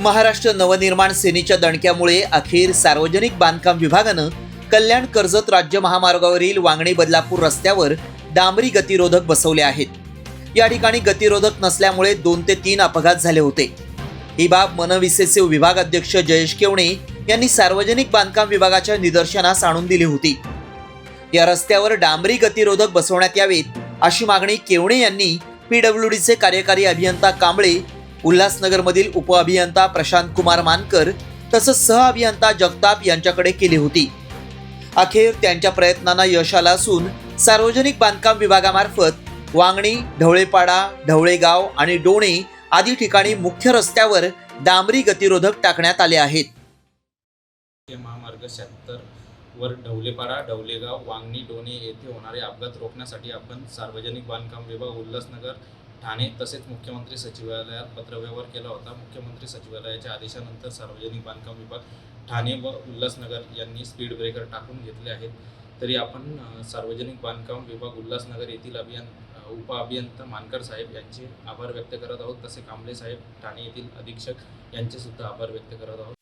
महाराष्ट्र नवनिर्माण सेनेच्या दणक्यामुळे अखेर सार्वजनिक बांधकाम विभागानं कल्याण कर्जत राज्य महामार्गावरील वांगणे बदलापूर रस्त्यावर डांबरी गतिरोधक बसवले आहेत. या ठिकाणी गतिरोधक नसल्यामुळे दोन ते तीन अपघात झाले होते. ही बाब मनविसेचे विभाग अध्यक्ष जयेश केवणे यांनी सार्वजनिक बांधकाम विभागाच्या निदर्शनास आणून दिली होती. या रस्त्यावर डांबरी गतिरोधक बसवण्यात यावेत अशी मागणी केवणे यांनी पीडब्ल्यूडीचे कार्यकारी अभियंता कांबळे उल्हासनगरमधील उपअभियंता प्रशांत कुमार मानकर तसंच सह अभियंता जगताप यांच्याकडे केली होती. अखेर त्यांच्या प्रयत्नांना यश आलं असून सार्वजनिक बांधकाम विभागामार्फत वांगणी ढवळेपाडा ढवळेगाव आणि डोणे आदी ठिकाणी मुख्य रस्त्यावर डांबरी गतिरोधक टाकण्यात आले आहेत. महामार्ग शहात्तर वर ढवलेपाडा ढवलेगाव वांगणी डोणे येथे होणारे अपघात रोखण्यासाठी आपण सार्वजनिक बांधकाम विभाग उल्हासनगर ठाणे तसेच मुख्यमंत्री सचिवालयात पत्रव्यवहार केला होता. मुख्यमंत्री सचिवालयाच्या आदेशानंतर सार्वजनिक बांधकाम विभाग ठाणे व उल्हासनगर यांनी स्पीड ब्रेकर टाकून घेतले आहेत. तरी आपण सार्वजनिक बांधकाम विभाग उल्हासनगर येथील अभियान उपअभियंता मानकर साहेब यांचे आभार व्यक्त करत आहोत. तसे कांबळे साहेब ठाणे येथील अधीक्षक यांचे सुद्धा आभार व्यक्त करत आहोत.